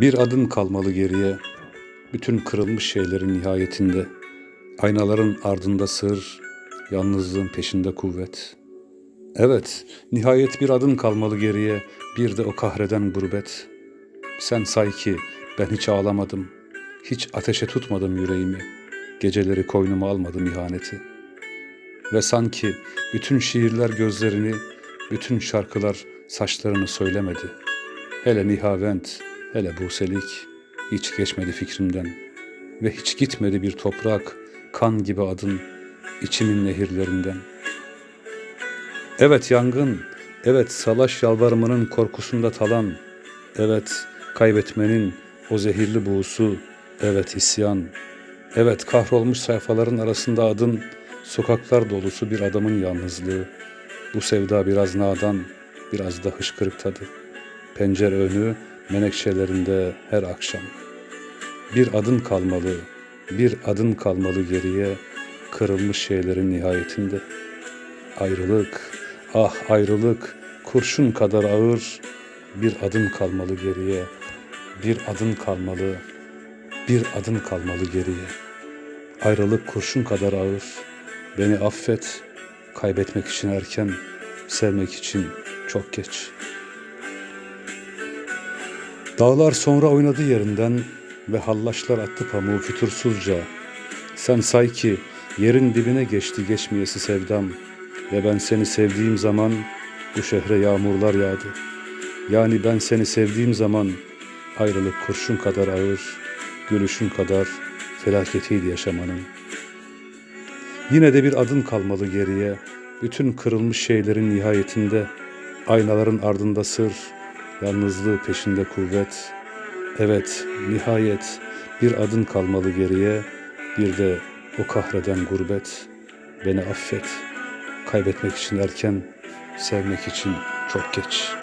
Bir adım kalmalı geriye, bütün kırılmış şeylerin nihayetinde. Aynaların ardında sır, yalnızlığın peşinde kuvvet. Evet, nihayet bir adım kalmalı geriye, bir de o kahreden gurbet. Sen say ki ben hiç ağlamadım, hiç ateşe tutmadım yüreğimi, geceleri koynuma almadım ihaneti. Ve sanki bütün şiirler gözlerini, bütün şarkılar saçlarını söylemedi. Hele Nihavent, hele Buselik hiç geçmedi fikrimden. Ve hiç gitmedi bir toprak, kan gibi adın, içimin nehirlerinden. Evet yangın, evet salaş yalvarmanın korkusunda talan, evet kaybetmenin o zehirli buğusu, evet isyan, evet kahrolmuş sayfaların arasında adın, sokaklar dolusu bir adamın yalnızlığı, bu sevda biraz nadan, biraz da hışkırık tadı. Pencere önü menekşelerinde her akşam. Bir adın kalmalı, bir adın kalmalı geriye, kırılmış şeylerin nihayetinde. Ayrılık, ah ayrılık, kurşun kadar ağır, bir adın kalmalı geriye, bir adın kalmalı, bir adın kalmalı geriye. Ayrılık kurşun kadar ağır, beni affet, kaybetmek için erken, sevmek için çok geç. Dağlar sonra oynadı yerinden ve hallaçlar attı pamuğu fütursuzca. Sen say ki yerin dibine geçti geçmeyesi sevdam ve ben seni sevdiğim zaman bu şehre yağmurlar yağdı. Yani ben seni sevdiğim zaman ayrılık kurşun kadar ağır, gülüşün kadar felaketiydi yaşamanın. Yine de bir adın kalmalı geriye, bütün kırılmış şeylerin nihayetinde, aynaların ardında sır, yalnızlığı peşinde kuvvet. Evet, nihayet bir adın kalmalı geriye, bir de o kahreden gurbet. Beni affet, kaybetmek için erken, sevmek için çok geç.''